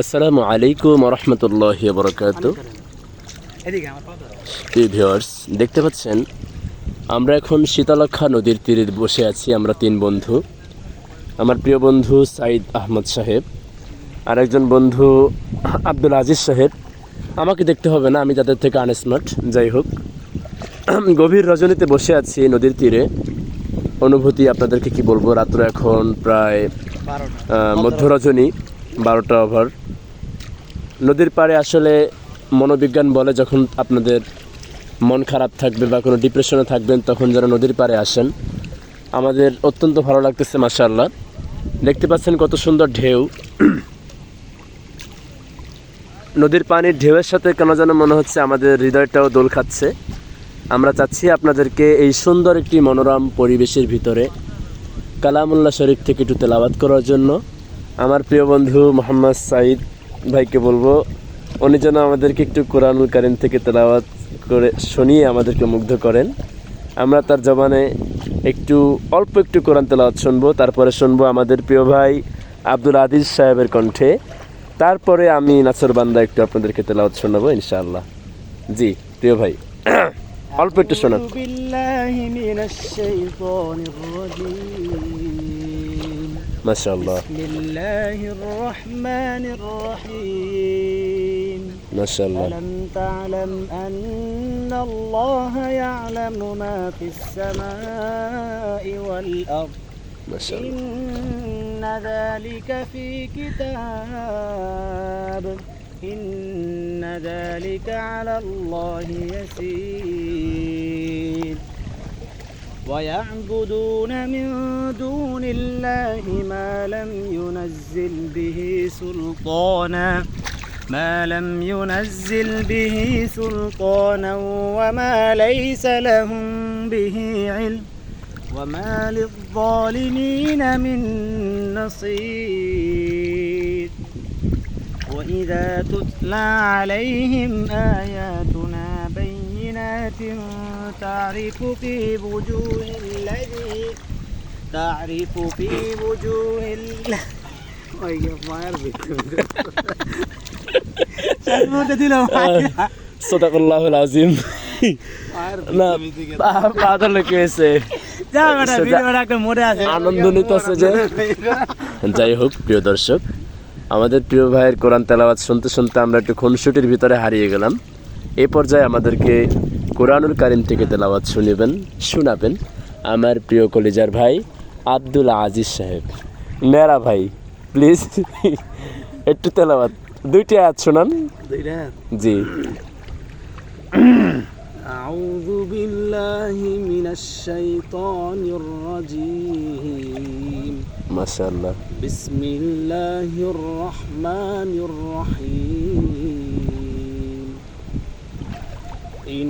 আসসালামু আলাইকুম রহমতুল্লাহ বরকাত। ভিউয়ার্স দেখতে পাচ্ছেন আমরা এখন শীতলক্ষা নদীর তীরে বসে আছি আমরা তিন বন্ধু। আমার প্রিয় বন্ধু সাইদ আহমদ সাহেব আর একজন বন্ধু আব্দুল আজিজ সাহেব। আমাকে দেখতে হবে না আমি তাদের থেকে আনস্মার্ট যাই হোক। গভীর রজনীতে বসে আছি নদীর তীরে। অনুভূতি আপনাদেরকে কি বলব? রাত্র এখন প্রায় বারোটা আহ, মধ্যরজনী বারোটা ওভার নদীর পাড়ে আসলে মনোবিজ্ঞান বলে যখন আপনাদের মন খারাপ থাকবে বা কোনো ডিপ্রেশনে থাকবেন, তখন যেন নদীর পাড়ে আসেন, আমাদের অত্যন্ত ভালো লাগতেছে, মাশাআল্লাহ। দেখতে পাচ্ছেন কত সুন্দর ঢেউ। নদীর পানির ঢেউয়ের সাথে কেন যেন মনে হচ্ছে আমাদের হৃদয়টাও দোল খাচ্ছে। আমরা চাচ্ছি আপনাদেরকে এই সুন্দর একটি মনোরম পরিবেশের ভিতরে কালামুল্লাহ শরীফ থেকে একটু তেলাওয়াত করার জন্য। আমার প্রিয় বন্ধু মোহাম্মদ সাইদ ভাইকে বলব, উনি যেন আমাদেরকে একটু কোরআনুল কারিম থেকে তেলাওয়াত করে শুনিয়ে আমাদেরকে মুগ্ধ করেন। আমরা তার জবানে একটু, অল্প একটু কোরআন তেলাওয়াত শুনব, তারপরে শুনব আমাদের প্রিয় ভাই আব্দুল আদিজ সাহেবের কণ্ঠে। তারপরে আমি নাসর বান্দা একটু আপনাদেরকে তেলাওয়াত শোনাবো, ইনশাআল্লাহ। জি, প্রিয় ভাই, অল্প একটু শোনান। ما شاء الله. بسم الله الرحمن الرحيم. ما شاء الله. ألم تعلم أن الله يعلم ما في السماء والأرض؟ ما شاء الله. إن ذلك في كتاب. إن ذلك على الله يسير. ويعبدون من دون الله ما لم ينزل به سلطانا ما لم ينزل به سلطانا وما ليس لهم به علم وما للظالمين من نصير. وإذا تتلى عليهم آياتنا بينات تعرف في وجوه الذين تعرف في وجوه ال- ওই যে মায়ের ভিতরে মধ্যে দিল সদাকুল্লাহ আজিম মায়ের না পা- পা ধরলে কি হয়েছে যা বেটা ভিডিওটা একটা মোড়ে আছে আনন্দ নিতেছে যে যাই হোক প্রিয় দর্শক আমাদের প্রিয় ভাইয়ের কোরআন তেলাওয়াত শুনতে শুনতে আমরা একটু খুনসুটির ভিতরে হারিয়ে গেলাম এই পর্যায়ে আমাদেরকে কোরআনুল কারিম থেকে তেলাওয়াত শুনিবেন শোনাবেন আমার প্রিয় কলিজার ভাই আব্দুল আজিজ সাহেব মেরা ভাই প্লিজ একটু তেলাওয়াত দুইটি আয়াত শোনান জি أعوذ بالله من الشيطان الرجيم মাশাআল্লাহ بسم الله الرحمن الرحيم إن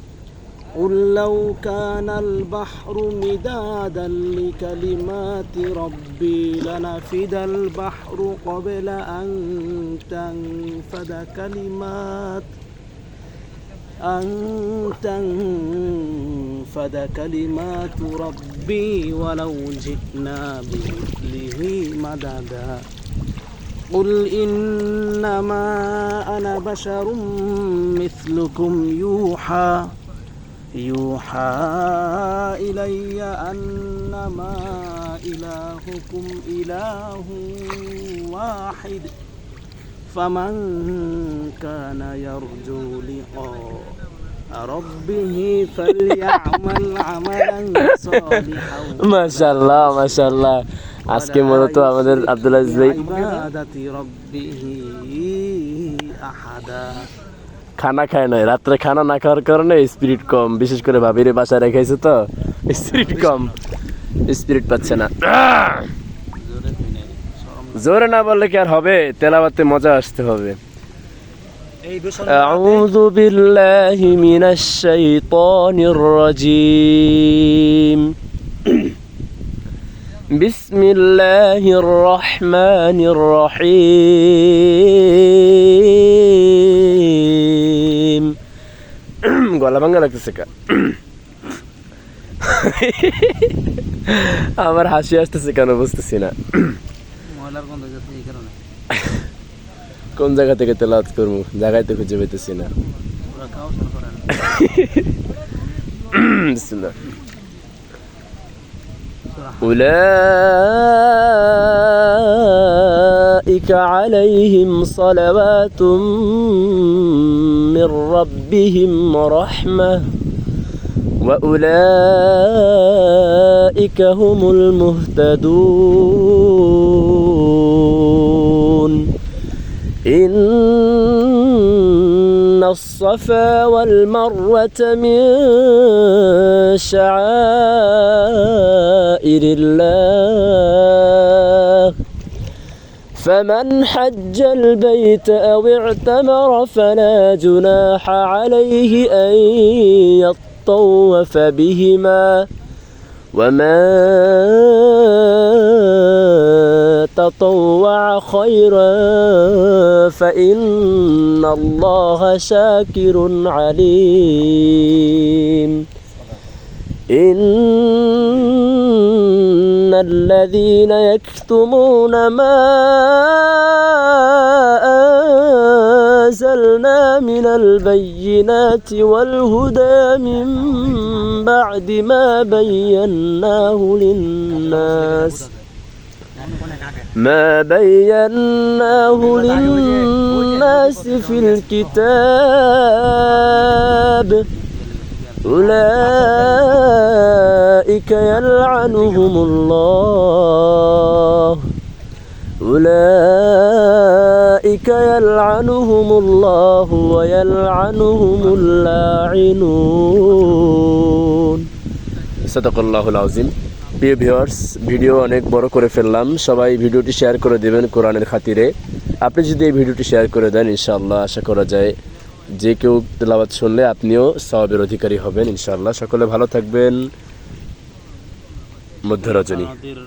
قل لو كان البحر مدادا لكلمات ربي لنفد البحر قبل أن تنفد كلمات أن تنفد كلمات ربي ولو جئنا بمثله مددا. قل إنما أنا بشر مثلكم يوحى. يوحى إلي أنما إلهكم إله واحد فمن كان يرجو لقاء ربه فليعمل عملا صالحا মাশাআল্লাহ মাশাআল্লাহ আজকে মূলত আমাদের আব্দুল আজিজ ভাই عبادة ربه أحدا খানা খায় নাই রাত্রে খানা না খাওয়ার কারণে স্পিরিট কম বিশেষ করে ভাবির বাসায় রেখেছে তো স্পিরিট কম স্পিরিট পাচ্ছে না জোরে না বললে কি আর হবে তেলাবাতে মজা আসতে হবে এই দূষণ أعوذ بالله من الشيطان الرجيم بسم الله الرحمن الرحيم গলা ভাঙ্গা লাগতেছে কা আমার হাসি আসতেছে কেন বুঝতেছি না ময়লার গন্ধ যাচ্ছে এই কারণে কোন জায়গা থেকে তেলাওয়াত করবো জায়গায় তো খুঁজে পেতেছি না পুরো খাওয়া শুরু করেন বিসমিল্লাহ সূরা أولئك عليهم صلوات من ربهم ورحمة. وأولئك هم المهتدون. إن الصفا والمروة من شعائر الله. فمن حج البيت أو اعتمر فلا جناح عليه أن يطوف بهما. ومن تطوع خيرا فإن الله شاكر عليم. إن الذين يكتمون ما أنزلنا من البينات والهدى من بعد ما بيناه للناس ما بيناه للناس في الكتاب. أولئك يلعنهم الله. أولئك يلعنهم الله ويلعنهم اللاعنون. صدق الله العظيم. প্রিয় ভিউয়ার্স, ভিডিও অনেক বড় করে ফেললাম। সবাই ভিডিওটি শেয়ার করে দেবেন কোরআনের খাতিরে। আপনি যদি এই ভিডিওটি শেয়ার করে দেন, ইনশাআল্লাহ আশা করা যায় যে কেউ তেলাবাদ শুনলে আপনিও সওয়াবের অধিকারী হবেন, ইনশাআল্লাহ। সকলে ভালো থাকবেন। মধ্য রজনী আমাদের